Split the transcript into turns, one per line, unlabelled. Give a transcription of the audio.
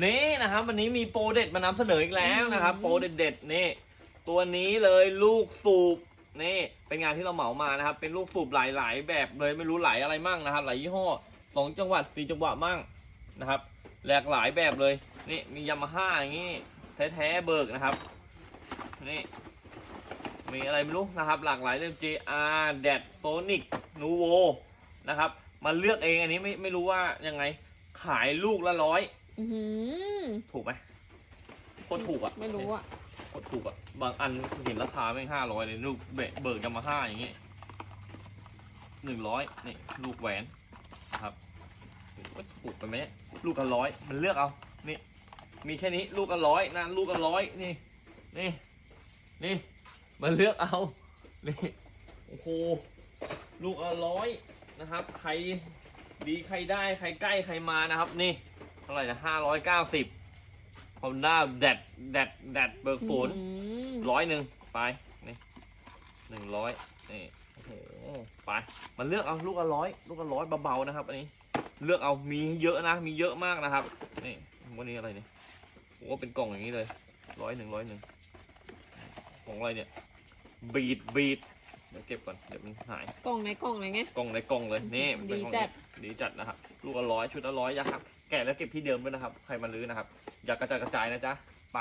นี่นะครับวันนี้มีโปรเด็ดมานำเสนออีกแล้วนะครับ โปรเด็ดๆนี่ ตัวนี้เลยลูกสูบนี่ เป็นงานที่เราเหมามานะครับ เป็นลูกสูบหลายๆ แบบเลยไม่รู้หลายอะไรมั่งนะครับหลายยี่ห้อสองจังหวัดสี่จังหวัดมั่งนะครับ หลากหลายแบบเลยนี่มียามาฮ่าอย่างนี้แท้ๆเบิกนะครับนี่มีอะไรไม่รู้นะครับ หลากหลายเรื่อง JR แดดโซนิกนูโวนะครับมาเลือกเองอันนี้ไม่ไม่รู้ว่ายังไงขายลูกละร้อย
อื้อหือ
ถูกไหมโคตรถูกอะ
ไม่รู้อะ
โคตรถูกอะ บางอันเห็นราคาแม่งห้าร้อยเลยลูกเบเบิกยามาฮ่าอย่างงี้หนึ่งร้อยนี่ลูกแหวนนะครับก็ถูกไปไหมเนี่ยลูกละร้อยมันเลือกเอา นี่ มีแค่นี้ลูกละร้อยนะลูกละร้อยนี่ นี่ นี่มันเลือกเอา นี่โอ้โหลูกละร้อยนะครับ ใครดีใครได้ใครใกล้ใครมานะครับ นี่ เท่าไหร่นะห้าร้อยเก้าสิบฮอนด้าแดดแดดแดดเบิกศูนย์
อื้อหือ
ร้อยหนึ่งไปนี่หนึ่งร้อยนี่โอ้โหไปมันเลือกเอาลูกละร้อยลูกละร้อยเบาๆนะครับ อันนี้ เลือกเอามีเยอะนะมีเยอะมากนะครับนี่วันนี้อะไรเนี่ยโอ้เป็นกล่องอย่างนี้เลยร้อยหนึ่งร้อยหนึ่งของอะไรเนี่ยบีดบีด เดี๋ยวเก็บก่อน เดี๋ยวมันหาย
กล่องไหนกล่องไหนไง
กล่องในกล่องเลยนี่มันเป็น
ดี
ของ
จัด
ดีจัดนะครับ ลูกละร้อยชุดละร้อยนะครับ แกะแล้วเก็บที่เดิมด้วยนะครับ ใครมาลื้อนะครับ อย่ากระจายกระจายนะจ๊ะไป